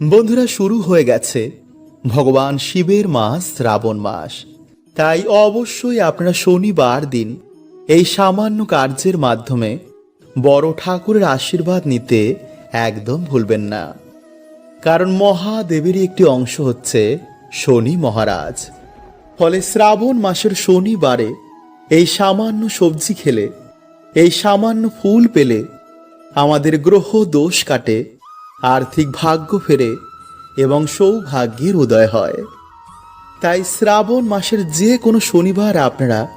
বন্ধুরা, শুরু হয়ে গেছে ভগবান শিবের মাস, শ্রাবণ মাস। তাই অবশ্যই আপনারা শনিবার দিন এই সামান্য কার্যের মাধ্যমে বড় ঠাকুরের আশীর্বাদ নিতে একদম ভুলবেন না। কারণ মহাদেবেরই একটি অংশ হচ্ছে শনি মহারাজ। ফলে শ্রাবণ মাসের শনিবারে এই সামান্য সবজি খেলে, এই সামান্য ফুল পেলে আমাদের গ্রহ দোষ কাটে আর্থিক ভাগ্য ফেরে এবং সৌভাগ্যের উদয় হয়। তাই শ্রাবণ মাসের যে কোনো শনিবার আপনারা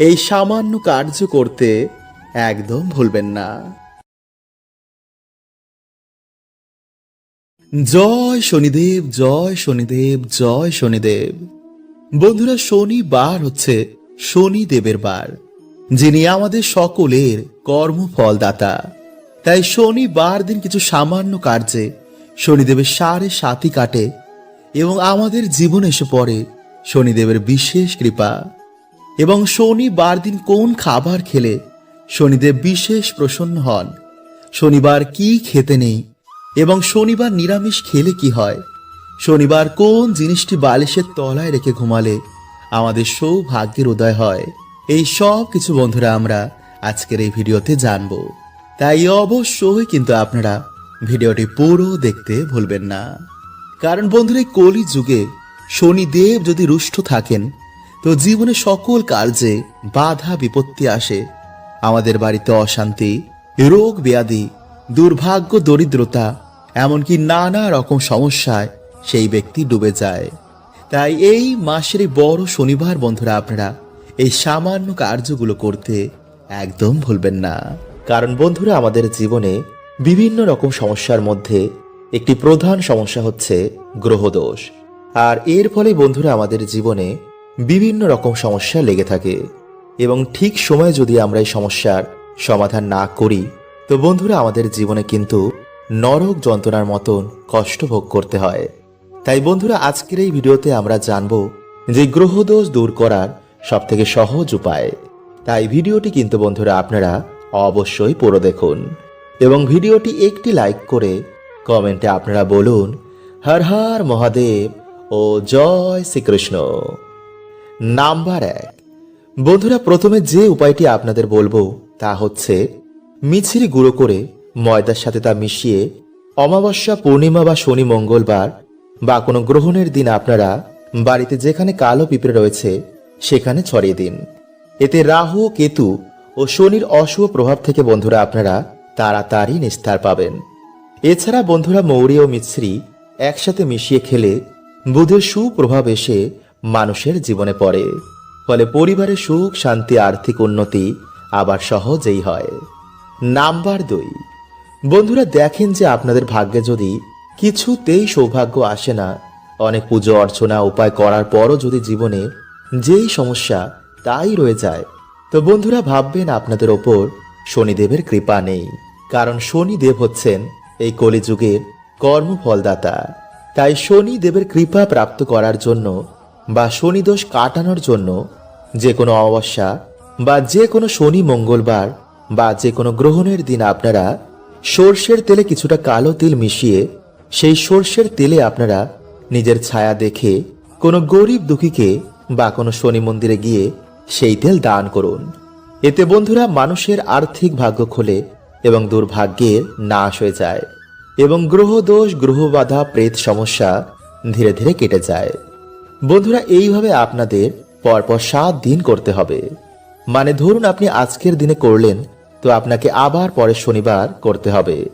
এই সামান্য কার্য করতে একদম ভুলবেন না। জয় শনিদেব জয় শনিদেব জয় শনিদেব। বন্ধুরা, শনিবার হচ্ছে শনিদেবের বার, যিনি আমাদের সকলের কর্মফলদাতা। তাই শনিবার দিন কিছু সামান্য কার্যে শনিদেবের সাড়ে সাতি কাটে এবং আমাদের জীবন এসে পড়ে শনিদেবের বিশেষ কৃপা। এবং শনিবার দিন কোন খাবার খেলে শনিদেব বিশেষ প্রসন্ন হন, শনিবার কি খেতে নেই এবং শনিবার নিরামিষ খেলে কি হয়, শনিবার কোন জিনিসটি বালিশের তলায় রেখে ঘুমালে আমাদের সৌভাগ্যের উদয় হয়। এই সব কিছু বন্ধুরা আমরা আজকের এই ভিডিওতে জানব। তাই অবশ্যই কিন্তু আপনারা ভিডিওটি পুরো দেখতে ভুলবেন না। কারণ বন্ধুরা, এই কলি যুগে শনিদেব যদি রুষ্ট থাকেন, তো জীবনে সকল কার্যে বাধা বিপত্তি আসে। আমাদের বাড়িতে অশান্তি, রোগ ব্যাধি, দুর্ভাগ্য, দরিদ্রতা, এমনকি নানা রকম সমস্যায় সেই ব্যক্তি ডুবে যায়। তাই এই মাসের বড় শনিবার বন্ধুরা, আপনারা এই সামান্য কার্যগুলো করতে একদম ভুলবেন না। কারণ বন্ধুরা, আমাদের জীবনে বিভিন্ন রকম সমস্যার মধ্যে একটি প্রধান সমস্যা হচ্ছে গ্রহদোষ। আর এর ফলে বন্ধুরা, আমাদের জীবনে বিভিন্ন রকম সমস্যা লেগে থাকে। এবং ঠিক সময়ে যদি আমরা এই সমস্যার সমাধান না করি, তো বন্ধুরা, আমাদের জীবনে কিন্তু নরক যন্ত্রণার মতন কষ্ট ভোগ করতে হয়। তাই বন্ধুরা, আজকের এই ভিডিওতে আমরা জানব যে গ্রহদোষ দূর করার সব থেকে সহজ উপায়। তাই ভিডিওটি কিন্তু বন্ধুরা, আপনারা অবশ্যই পুরো দেখুন এবং ভিডিওটি একটি লাইক করে কমেন্টে আপনারা বলুন, হর হর মহাদেব ও জয় শ্রীকৃষ্ণ। নাম্বার এক। বন্ধুরা, প্রথমে যে উপায়টি আপনাদের বলব তা হচ্ছে মিছিরি গুঁড়ো করে ময়দার সাথে তা মিশিয়ে অমাবস্যা, পূর্ণিমা বা শনি, মঙ্গলবার বা কোনো গ্রহণের দিন আপনারা বাড়িতে যেখানে কালো পিঁপড়ে রয়েছে সেখানে ছড়িয়ে দিন। এতে রাহু, কেতু ও শনির অশুভ প্রভাব থেকে বন্ধুরা আপনারা তাড়াতাড়ি নিস্তার পাবেন। এছাড়া বন্ধুরা মৌরি ও মিশ্রি একসাথে মিশিয়ে খেলে বুধের সুপ্রভাব এসে মানুষের জীবনে পড়ে। ফলে পরিবারের সুখ, শান্তি, আর্থিক উন্নতি আবার সহজেই হয়। নাম্বার দুই। বন্ধুরা দেখেন যে আপনাদের ভাগ্যে যদি কিছুতেই সৌভাগ্য আসে না, অনেক পুজো অর্চনা, উপায় করার পরও যদি জীবনে যেই সমস্যা তাই রয়ে যায় তো বন্ধুরা, ভাববেন আপনাদের ওপর শনিদেবের কৃপা নেই, কারণ শনিদেব হচ্ছেন এই কলিযুগের কর্মফলদাতা। তাই শনিদেবের কৃপা প্রাপ্ত করার জন্য বা শনিদোষ কাটানোর জন্য যে কোনো অমাবস্যা বা যে কোনো শনি মঙ্গলবার বা যে কোনো গ্রহণের দিন আপনারা সর্ষের তেলে কিছুটা কালো তিল মিশিয়ে সেই সর্ষের তেলে আপনারা নিজের ছায়া দেখে কোনো গরিব দুঃখীকে বা কোনো শনি মন্দিরে গিয়ে সেই তেল দান করুন। এতে বন্ধুরা মানুষের আর্থিক ভাগ্য খোলে এবং দুর্ভাগ্যের নাশ হয়ে যায় এবং গ্রহদোষ, গ্রহবাধা, প্রেত সমস্যা ধীরে ধীরে কেটে যায়। বন্ধুরা, এইভাবে আপনাদের পরপর সাত দিন করতে হবে। মানে ধরুন আপনি আজকের দিনে করলেন, তো আপনাকে আবার পরের শনিবার করতে হবে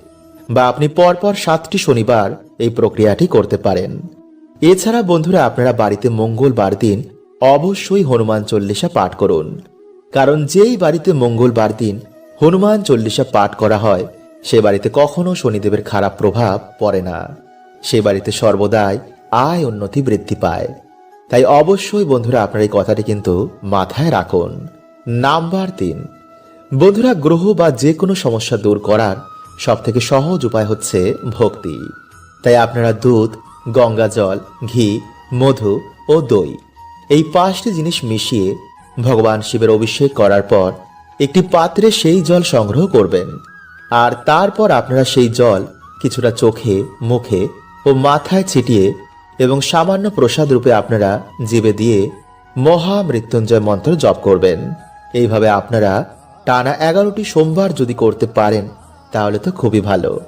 বা আপনি পরপর সাতটি শনিবার এই প্রক্রিয়াটি করতে পারেন। এছাড়া বন্ধুরা, আপনারা বাড়িতে মঙ্গলবার দিন অবশ্যই হনুমান চল্লিশা পাঠ করুন। কারণ যেই বাড়িতে মঙ্গলবার দিন হনুমান চল্লিশা পাঠ করা হয়, সে বাড়িতে কখনো শনিদেবের খারাপ প্রভাব পড়ে না। সে বাড়িতে সর্বদাই আয় উন্নতি বৃদ্ধি পায়। তাই অবশ্যই বন্ধুরা আপনার এই কথাটি কিন্তু মাথায় রাখুন। নাম্বার তিন, বন্ধুরা গ্রহ বা যে কোনো সমস্যা দূর করার সব থেকে সহজ উপায় হচ্ছে ভক্তি। তাই আপনারা দুধ, গঙ্গা জল, ঘি, মধু ও দই এই পাঁচটি জিনিস মিশিয়ে ভগবান শিবের অভিষেক করার পর একটি পাত্রে সেই জল সংগ্রহ করবেন। আর তারপর আপনারা সেই জল কিছুটা চোখে, মুখে ও মাথায় ছিটিয়ে এবং সামান্য প্রসাদ রূপে আপনারা জিবে দিয়ে মহা মৃত্যুঞ্জয় মন্ত্র জপ করবেন। এইভাবে আপনারা টানা এগারোটি সোমবার যদি করতে পারেন, তাহলে তো খুবই ভালো।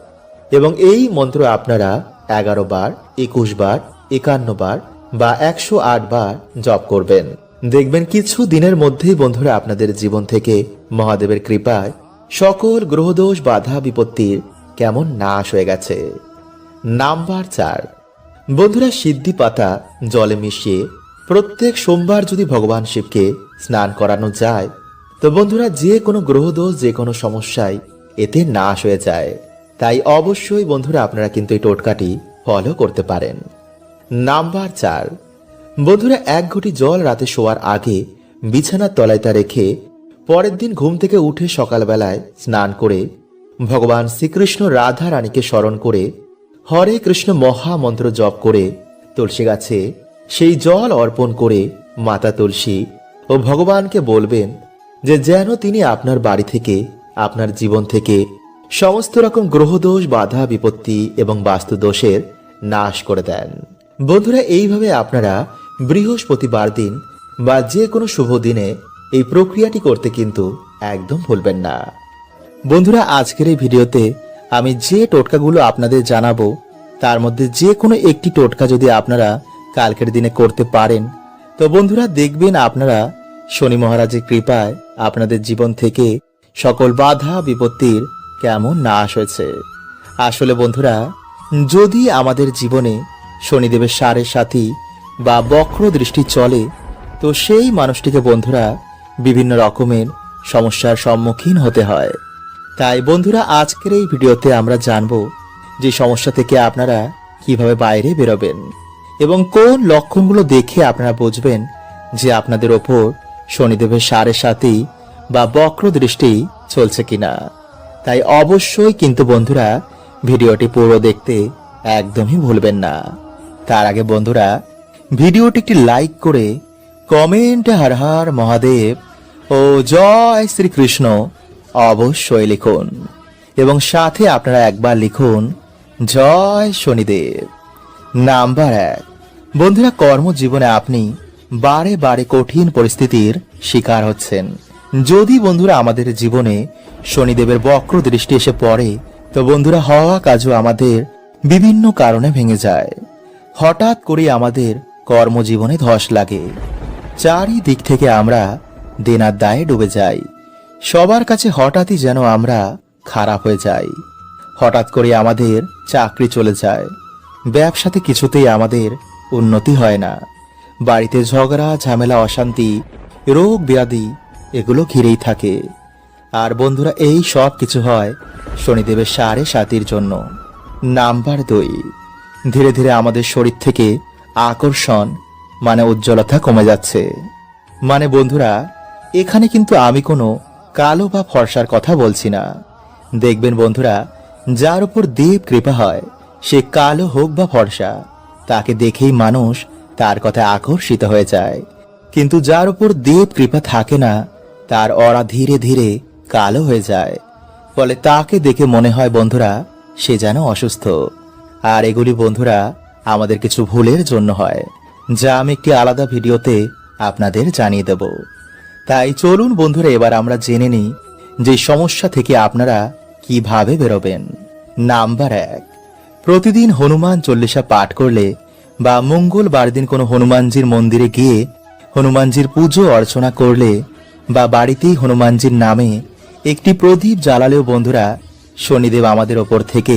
এবং এই মন্ত্র আপনারা এগারো বার, একুশ বার, একান্ন বার বা একশো আট বার জপ করবেন। দেখবেন কিছু দিনের মধ্যেই বন্ধুরা আপনাদের জীবন থেকে মহাদেবের কৃপায় সকল গ্রহদোষ, বাধা বিপত্তির কেমন নাশ হয়ে গেছে। নাম্বার চার। বন্ধুরা সিদ্ধি পাতা জলে মিশিয়ে প্রত্যেক সোমবার যদি ভগবান শিবকে স্নান করানো যায়, তো বন্ধুরা যে কোনো গ্রহদোষ, যে কোনো সমস্যায় এতে নাশ হয়ে যায়। তাই অবশ্যই বন্ধুরা আপনারা কিন্তু এই টোটকাটি ফলো করতে পারেন। নাম্বার চার। বন্ধুরা, এক ঘটি জল রাতে শোয়ার আগে বিছানার তলায় তা রেখে পরের দিন ঘুম থেকে উঠে সকালবেলায় স্নান করে ভগবান শ্রীকৃষ্ণ রাধা রানীকে স্মরণ করে হরে কৃষ্ণ মহামন্ত্র জপ করে তুলসী গাছে সেই জল অর্পণ করে মাতা তুলসী ও ভগবানকে বলবেন যে যেন তিনি আপনার বাড়ি থেকে, আপনার জীবন থেকে সমস্ত রকম গ্রহদোষ, বাধা, বিপত্তি এবং বাস্তু দোষের নাশ করে দেন। বন্ধুরা, এইভাবে আপনারা বৃহস্পতিবার দিন বা যে কোনো শুভ দিনে এই প্রক্রিয়াটি করতে কিন্তু একদম ভুলবেন না। বন্ধুরা, আজকের এই ভিডিওতে আমি যে টোটকাগুলো আপনাদের জানাব, তার মধ্যে যে কোনো একটি টোটকা যদি আপনারা কালকের দিনে করতে পারেন, তো বন্ধুরা, দেখবেন আপনারা শনি মহারাজের কৃপায় আপনাদের জীবন থেকে সকল বাধা, বিপত্তির কেমন নাশ হয়েছে। আসলে বন্ধুরা, যদি আমাদের জীবনে শনিদেবের সারের সাথী বা বক্র দৃষ্টি চলে, তো সেই মানুষটিকে বন্ধুরা বিভিন্ন রকমের সমস্যার সম্মুখীন হতে হয়। তাই বন্ধুরা, আজকের এই ভিডিওতে আমরা জানব যে সমস্যা থেকে আপনারা কীভাবে বাইরে বেরোবেন এবং কোন লক্ষণগুলো দেখে আপনারা বুঝবেন যে আপনাদের ওপর শনিদেবের সারের সাথেই বা বক্র দৃষ্টি চলছে কিনা। তাই অবশ্যই কিন্তু বন্ধুরা, ভিডিওটি পুরো দেখতে একদমই ভুলবেন না। তার আগে বন্ধুরা, ভিডিওটি একটি লাইক করে কমেন্টে হর হর মহাদেব ও জয় শ্রীকৃষ্ণ অবশ্যই লিখুন এবং সাথে আপনারা একবার লিখুন জয় শনিদেব। নাম্বার এক, বন্ধুরা কর্মজীবনে আপনি বারে বারে কঠিন পরিস্থিতির শিকার হচ্ছেন। যদি বন্ধুরা আমাদের জীবনে শনিদেবের বক্র দৃষ্টি এসে পড়ে, তো বন্ধুরা হওয়া কাজও আমাদের বিভিন্ন কারণে ভেঙে যায়। হঠাৎ করে আমাদের কর্মজীবনে ধস লাগে। চারিদিক থেকে আমরা দেনার দায়ে ডুবে যাই। সবার কাছে হঠাৎই যেন আমরা খারাপ হয়ে যাই। হঠাৎ করে আমাদের চাকরি চলে যায়। ব্যবসাতে কিছুতেই আমাদের উন্নতি হয় না। বাড়িতে ঝগড়া, ঝামেলা, অশান্তি, রোগ, ব্যাধি, এগুলো ঘিরেই থাকে। আর বন্ধুরা, এই সব কিছু হয় শনিদেবের সাড়ে সাতির জন্য। নাম্বার দুই। ধীরে ধীরে আমাদের শরীর থেকে আকর্ষণ মানে উজ্জ্বলতা কমে যাচ্ছে। মানে বন্ধুরা, এখানে কিন্তু আমি কোনো কালো বা ফর্সার কথা বলছি না। দেখবেন বন্ধুরা, যার উপর দেব কৃপা হয়, সে কালো হোক বা ফর্সা, তাকে দেখেই মানুষ তার কথা আকর্ষিত হয়ে যায়। কিন্তু যার উপর দেব কৃপা থাকে না, তার অরা ধীরে ধীরে কালো হয়ে যায়। ফলে তাকে দেখে মনে হয় বন্ধুরা, সে যেন অসুস্থ। আর এগুলি, বন্ধুরা, আমাদের কিছু ভুলের জন্য হয়, যা আমি একটি আলাদা ভিডিওতে আপনাদের জানিয়ে দেব। তাই চলুন, বন্ধুরা, এবার আমরা জেনে নিই যে সমস্যা থেকে আপনারা কীভাবে বেরোবেন। নাম্বার এক, প্রতিদিন হনুমান চল্লিশা পাঠ করলে বা মঙ্গলবার দিন কোনো হনুমানজির মন্দিরে গিয়ে হনুমানজির পুজো অর্চনা করলে বা বাড়িতেই হনুমানজির নামে একটি প্রদীপ জ্বালালেও, বন্ধুরা, শনিদেব আমাদের ওপর থেকে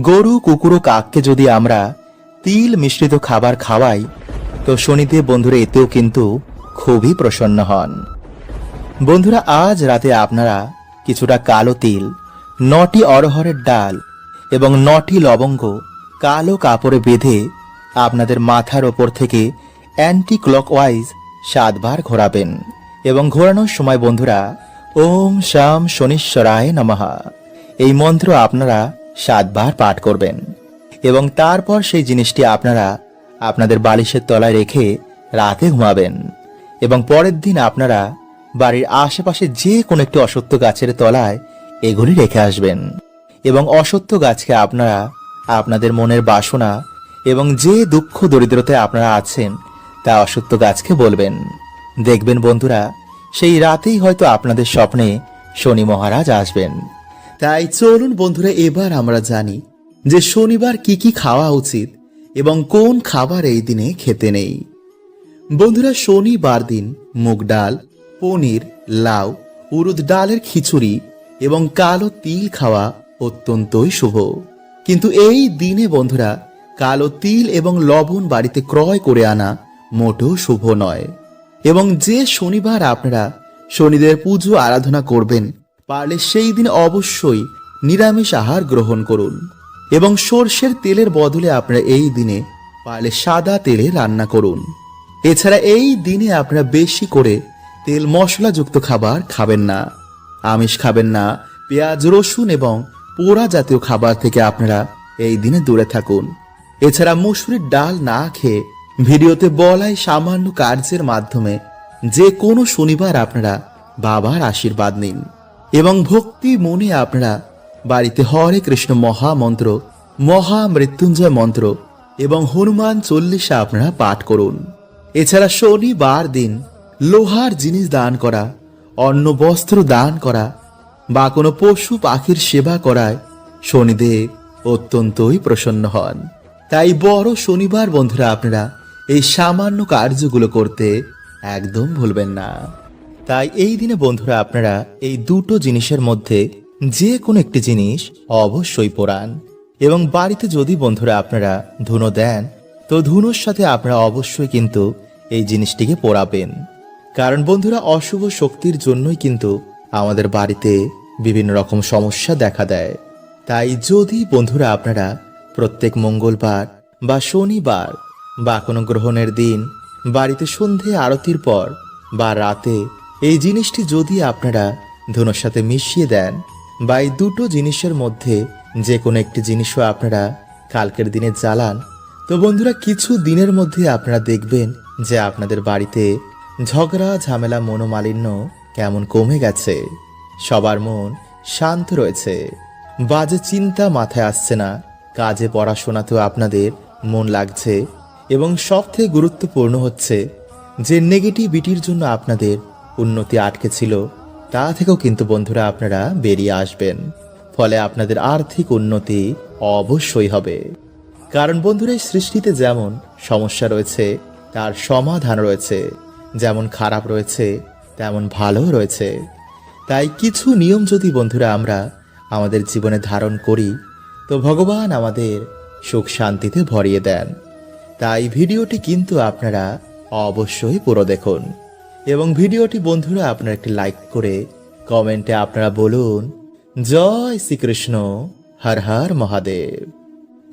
গরু, কুকুর ও কাককে যদি আমরা তিল মিশ্রিত খাবার খাওয়াই, তো শনিদেব বন্ধুরা, এতেও কিন্তু খুবই প্রসন্ন হন। বন্ধুরা, আজ রাতে আপনারা কিছুটা কালো তিল, নটি অরহরের ডাল এবং নটি লবঙ্গ কালো কাপড়ে বেঁধে আপনাদের মাথার ওপর থেকে অ্যান্টি ক্লকওয়াইজ সাতবার ঘোরাবেন এবং ঘোরানোর সময় বন্ধুরা, ওম শাম শনিশ্বরায় নমহা এই মন্ত্র আপনারা সাতবার পাঠ করবেন। এবং তারপর সেই জিনিসটি আপনারা আপনাদের বালিশের তলায় রেখে রাতে ঘুমাবেন। এবং পরের দিন আপনারা বাড়ির আশেপাশে যে কোনো একটি অসত্য গাছের তলায় এগুলি রেখে আসবেন। এবং অসত্য গাছকে আপনারা আপনাদের মনের বাসনা এবং যে দুঃখ দরিদ্রতায় আপনারা আছেন, তা অসত্য গাছকে বলবেন। দেখবেন বন্ধুরা, সেই রাতেই হয়তো আপনাদের স্বপ্নে শনি মহারাজ আসবেন। তাই চলুন বন্ধুরা, এবার আমরা জানি যে শনিবার কি কি খাওয়া উচিত এবং কোন খাবার এই দিনে খেতে নেই। বন্ধুরা, শনিবার দিন মুগ ডাল, পনির, লাউ, উরুদ ডালের খিচুড়ি এবং কালো তিল খাওয়া অত্যন্তই শুভ। কিন্তু এই দিনে বন্ধুরা, কালো তিল এবং লবণ বাড়িতে ক্রয় করে আনা মোটেও শুভ নয়। এবং যে শনিবার আপনারা শনিদের পুজো আরাধনা করবেন পারলে সেই দিন অবশ্যই নিরামিষ আহার গ্রহণ করুন এবং সর্ষের তেলের বদলে আপনারা এই দিনে পারলে সাদা তেলে রান্না করুন। এছাড়া এই দিনে আপনারা বেশি করে তেল মশলাযুক্ত খাবার খাবেন না। আমিষ খাবেন না, পেঁয়াজ, রসুন এবং পোড়া জাতীয় খাবার থেকে আপনারা এই দিনে দূরে থাকুন। এছাড়া মুসুরির ডাল না খেয়ে ভিডিওতে বলাই সামান্য কার্যের মাধ্যমে যে কোনো শনিবার আপনারা বাবার আশীর্বাদ নিন। এবং ভক্তি মনে আপনারা। বাড়িতে হরে কৃষ্ণ মহামন্ত্র, মহা মৃত্যুঞ্জয় মন্ত্র এবং হনুমান চল্লিশা আপনারা পাঠ করুন। এছাড়া শনিবার দিন লোহার জিনিস দান করা অন্ন বস্ত্র দান করা বা কোনো পশু পাখির সেবা করায় শনিদেব অত্যন্তই প্রসন্ন হন। তাই বড় শনিবার বন্ধুরা আপনারা এই সামান্য কার্যগুলো করতে একদম ভুলবেন না। তাই এই দিনে বন্ধুরা আপনারা এই দুটো জিনিসের মধ্যে যে কোনো একটি জিনিস অবশ্যই পোড়ান। এবং বাড়িতে যদি বন্ধুরা আপনারা ধুনো দেন, তো ধুনোর সাথে আপনারা অবশ্যই কিন্তু এই জিনিসটিকে পোড়াবেন। কারণ বন্ধুরা, অশুভ শক্তির জন্যই কিন্তু আমাদের বাড়িতে বিভিন্ন রকম সমস্যা দেখা দেয়। তাই যদি বন্ধুরা আপনারা প্রত্যেক মঙ্গলবার বা শনিবার বা কোনো গ্রহণের দিন বাড়িতে সন্ধে আরতির পর বা রাতে এই জিনিসটি যদি আপনারা ধনুর সাথে মিশিয়ে দেন, বা এই দুটো জিনিসের মধ্যে যে কোনো একটি জিনিসও আপনারা কালকের দিনে জ্বালান, তো বন্ধুরা কিছু দিনের মধ্যে আপনারা দেখবেন যে আপনাদের বাড়িতে ঝগড়া, ঝামেলা, মনোমালিন্য কেমন কমে গেছে। সবার মন শান্ত রয়েছে। বাজে চিন্তা মাথায় আসছে না, কাজে পড়াশোনাতেও আপনাদের মন লাগছে, এবং সবথেকে গুরুত্বপূর্ণ হচ্ছে যে নেগেটিভিটির জন্য আপনাদের উন্নতি আটকে ছিল, তা থেকেও কিন্তু বন্ধুরা আপনারা বেরিয়ে আসবেন। ফলে আপনাদের আর্থিক উন্নতি অবশ্যই হবে। কারণ বন্ধুরা সৃষ্টিতে যেমন সমস্যা রয়েছে, তার সমাধান রয়েছে। যেমন খারাপ রয়েছে, তেমন ভালো রয়েছে। তাই কিছু নিয়ম যদি বন্ধুরা আমরা আমাদের জীবনে ধারণ করি, তো ভগবান আমাদের সুখ শান্তিতে ভরিয়ে দেন। তাই ভিডিওটি কিন্তু আপনারা অবশ্যই পুরো দেখুন। এবং ভিডিওটি বন্ধুরা আপনারা একটি লাইক করে কমেন্টে আপনারা বলুন, জয় শ্রীকৃষ্ণ, হর হর মহাদেব।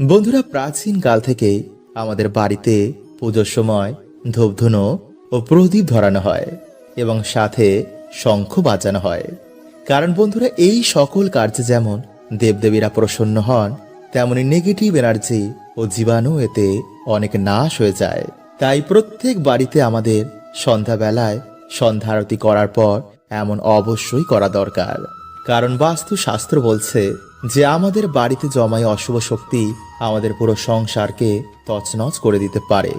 বন্ধুরা, প্রাচীন কাল থেকে আমাদের বাড়িতে পুজোর সময় ধূপধুনো ও প্রদীপ ধরানো হয় এবং সাথে শঙ্খ বাজানো হয়। কারণ বন্ধুরা, এই সকল কার্যে যেমন দেবদেবীরা প্রসন্ন হন, তেমনি নেগেটিভ এনার্জি ও জীবাণু এতে অনেক নাশ হয়ে যায়। তাই প্রত্যেক বাড়িতে আমাদের সন্ধ্যাবেলায় সন্ধ্যা আরতি করার পর এমন অবশ্যই করা দরকার। কারণ বাস্তু শাস্ত্র বলছে যে আমাদের বাড়িতে জমায় অশুভ শক্তি আমাদের পুরো সংসারকে তছনছ করে দিতে পারে।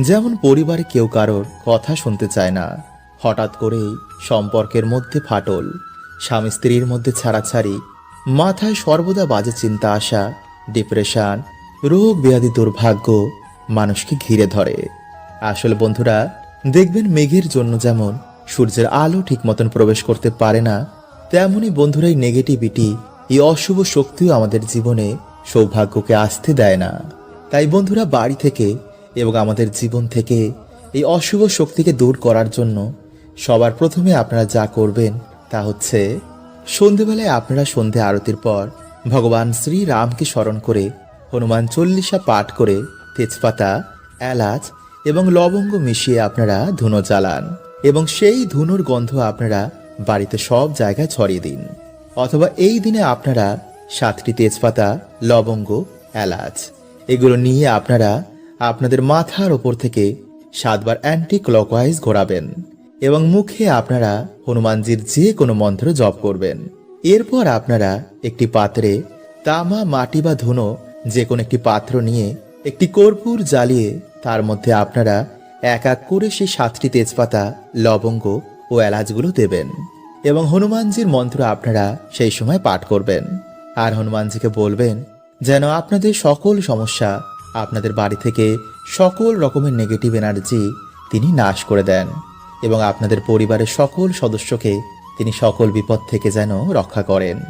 যেমন পরিবারে কেউ কারোর কথা শুনতে চায় না। হঠাৎ করেই সম্পর্কের মধ্যে ফাটল। স্বামী স্ত্রীর মধ্যে ছাড়াছাড়ি। মাথায় সর্বদা বাজে চিন্তা আসা ডিপ্রেশন রোগ ব্যাধি দুর্ভাগ্য মানুষকে ঘিরে ধরে। আসলে বন্ধুরা দেখবেন মেঘের জন্য যেমন সূর্যের আলো ঠিক মতন প্রবেশ করতে পারে না তেমনই বন্ধুরা এই নেগেটিভিটি এই অশুভ শক্তিও আমাদের জীবনে সৌভাগ্যকে আসতে দেয় না। তাই বন্ধুরা বাড়ি থেকে এবং আমাদের জীবন থেকে এই অশুভ শক্তিকে দূর করার জন্য সবার প্রথমে আপনারা যা করবেন তা হচ্ছে, সন্ধেবেলায় আপনারা সন্ধে আরতির পর ভগবান শ্রী রামকে স্মরণ করে হনুমান চল্লিশা পাঠ করে তেজপাতা, এলাচ এবং লবঙ্গ মিশিয়ে আপনারা ধুনো জ্বালান এবং সেই ধুনোর গন্ধ আপনারা বাড়িতে সব জায়গায় ছড়িয়ে দিন। অথবা এই দিনে আপনারা সাতটি তেজপাতা, লবঙ্গ, এলাচ, এগুলো নিয়ে আপনারা আপনাদের মাথার ওপর থেকে সাতবার অ্যান্টি ক্লকওয়াইজ ঘোরাবেন এবং মুখে আপনারা হনুমানজির যে কোনো মন্ত্র জপ করবেন। এরপর আপনারা একটি পাত্রে তামা, মাটি বা ধুনো, যে কোনো একটি পাত্র নিয়ে একটি কর্পূর জ্বালিয়ে তার মধ্যে আপনারা এক এক করে সেই সাতটি তেজপাতা, লবঙ্গ ও এলাচগুলো দেবেন। এবং হনুমানজির মন্ত্র আপনারা সেই সময় পাঠ করবেন। আর হনুমানজিকে বলবেন, যেন আপনাদের সকল সমস্যা আপনাদের বাড়ি থেকে সকল রকমের নেগেটিভ এনার্জি তিনি নাশ করে দেন এবং আপনাদের পরিবারের সকল সদস্যকে তিনি সকল বিপদ থেকে যেন রক্ষা করেন।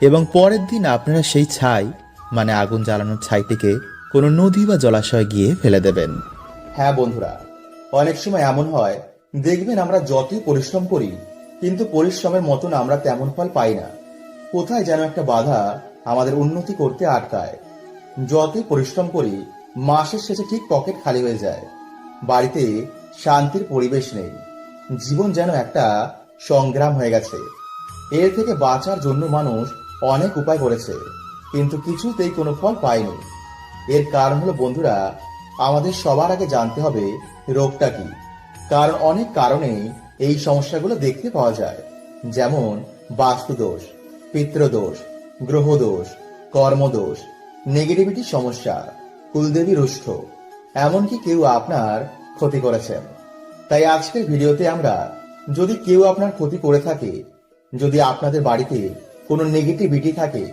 এবং পরের দিন আপনারা সেই ছাই মানে আগুন জ্বালানোর ছাইটিকে কোনো নদী বা জলাশয়ে গিয়ে ফেলে দেবেন। হ্যাঁ বন্ধুরা, অনেক সময় এমন হয়, দেখবেন আমরা যতই পরিশ্রম করি, কিন্তু পরিশ্রমের মতন আমরা তেমন ফল পাই না। কোথায় যেন একটা বাধা আমাদের উন্নতি করতে আটকায়। যতই পরিশ্রম করি, মাসের শেষে ঠিক পকেট খালি হয়ে যায়। বাড়িতে শান্তির পরিবেশ নেই। জীবন যেন একটা সংগ্রাম হয়ে গেছে। এর থেকে বাঁচার জন্য মানুষ অনেক উপায় করেছে, কিন্তু কিছুতেই কোনো ফল পায়নি। এর কারণ হলো, বন্ধুরা, আমাদের সবার আগে জানতে হবে রোগটা কি। কারণ অনেক কারণেই এই সমস্যাগুলো দেখতে পাওয়া যায়। যেমন, বাস্তুদোষ পিতৃদোষ গ্রহদোষ, কর্মদোষ নেগেটিভিটি সমস্যা, কুলদেবী রুষ্ঠ এমনকি কেউ আপনার ক্ষতি করেছেন। তাই আজকের ভিডিওতে আমরা, যদি কেউ আপনার ক্ষতি করে থাকে, যদি আপনাদের বাড়িতে কোনো নেগেটিভিটি থাকে,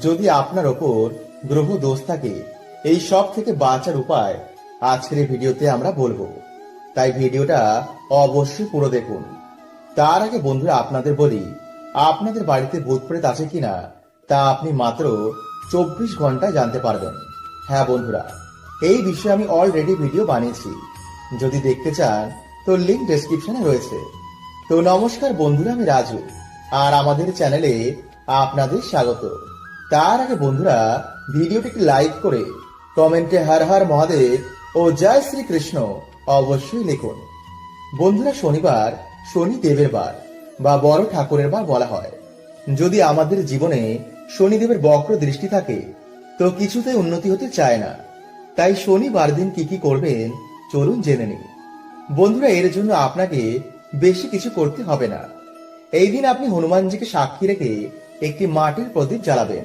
যদি আপনার ওপর গ্রহ দোষ থাকে এই সব থেকে বাঁচার উপায় আজকের এই ভিডিওতে আমরা বলব। তাই ভিডিওটা অবশ্যই পুরো দেখুন। তার আগে বন্ধুরা আপনাদের বলি, আপনাদের বাড়িতে ভূত প্রেত আছে কিনা তা আপনি মাত্র চব্বিশ ঘন্টায় জানতে পারবেন। হ্যাঁ বন্ধুরা, এই বিষয়ে আমি অলরেডি ভিডিও বানিয়েছি। যদি দেখতে চান, তো লিঙ্ক ডেসক্রিপশনে রয়েছে। তো নমস্কার বন্ধুরা, আমি রাজু, আর আমাদের চ্যানেলে আপনাদের স্বাগত। তার আগে বন্ধুরা ভিডিওটিকে লাইক করে কমেন্টে হর হর মহাদেব ও জয় শ্রীকৃষ্ণ অবশ্যই লিখুন। বন্ধুরা শনিবার শনি দেবের বার বা বড় ঠাকুরের বার বলা হয়। যদি আমাদের জীবনে শনিদেবের বক্র দৃষ্টি থাকে, তো কিছুতে উন্নতি হতে চায় না। তাই শনিবার দিন কি কি করবেন, চলুন জেনে নিন বন্ধুরা, এর জন্য আপনাকে বেশি কিছু করতে হবে না। এই দিন আপনি হনুমানজিকে সাক্ষী রেখে একটি মাটির প্রদীপ জ্বালাবেন।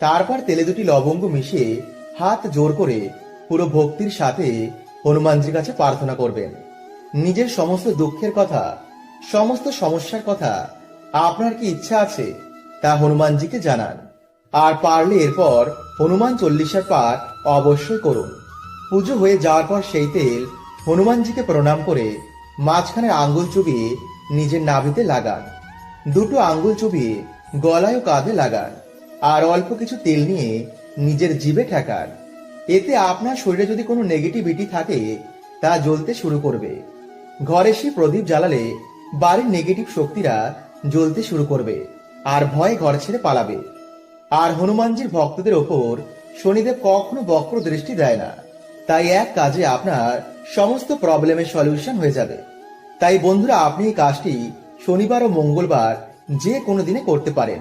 তারপর তেলে দুটি লবঙ্গ মিশিয়ে হাত জোর করে পুরো ভক্তির সাথে হনুমানজির কাছে প্রার্থনা করবেন। নিজের সমস্ত দুঃখের কথা, সমস্ত সমস্যার কথা আপনার কি ইচ্ছা আছে, তা হনুমানজিকে জানান। আর পারলে এরপর হনুমান চল্লিশের পাঠ অবশ্যই করুন। পুজো হয়ে যাওয়ার পর সেই তেল হনুমানজিকে প্রণাম করে মাঝখানে আঙ্গুল চুবিয়ে নিজের নাভিতে লাগান। দুটো আঙ্গুল চুবিয়ে গলায় ও কাঁধে লাগান। আর অল্প কিছু তেল নিয়ে নিজের জিভে ঠেকান। এতে আপনার শরীরে যদি কোনো নেগেটিভিটি থাকে, তা জ্বলতে শুরু করবে। ঘরে সে প্রদীপ জ্বালালে বাড়ির নেগেটিভ শক্তিরা জ্বলতে শুরু করবে আর ভয়ে ঘর ছেড়ে পালাবে। আর হনুমানজির ভক্তদের ওপর শনিদেব কখনো বক্র দৃষ্টি দেয় না। তাই এক কাজে আপনার সমস্ত প্রবলেমের সলিউশন হয়ে যাবে। তাই বন্ধুরা, আপনি এই কাজটি শনিবার ও মঙ্গলবার যে কোনো দিনে করতে পারেন।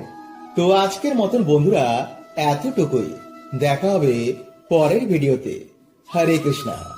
তো আজকের মতন বন্ধুরা, এতটুকুই। দেখা হবে পরের ভিডিওতে। হরে কৃষ্ণা।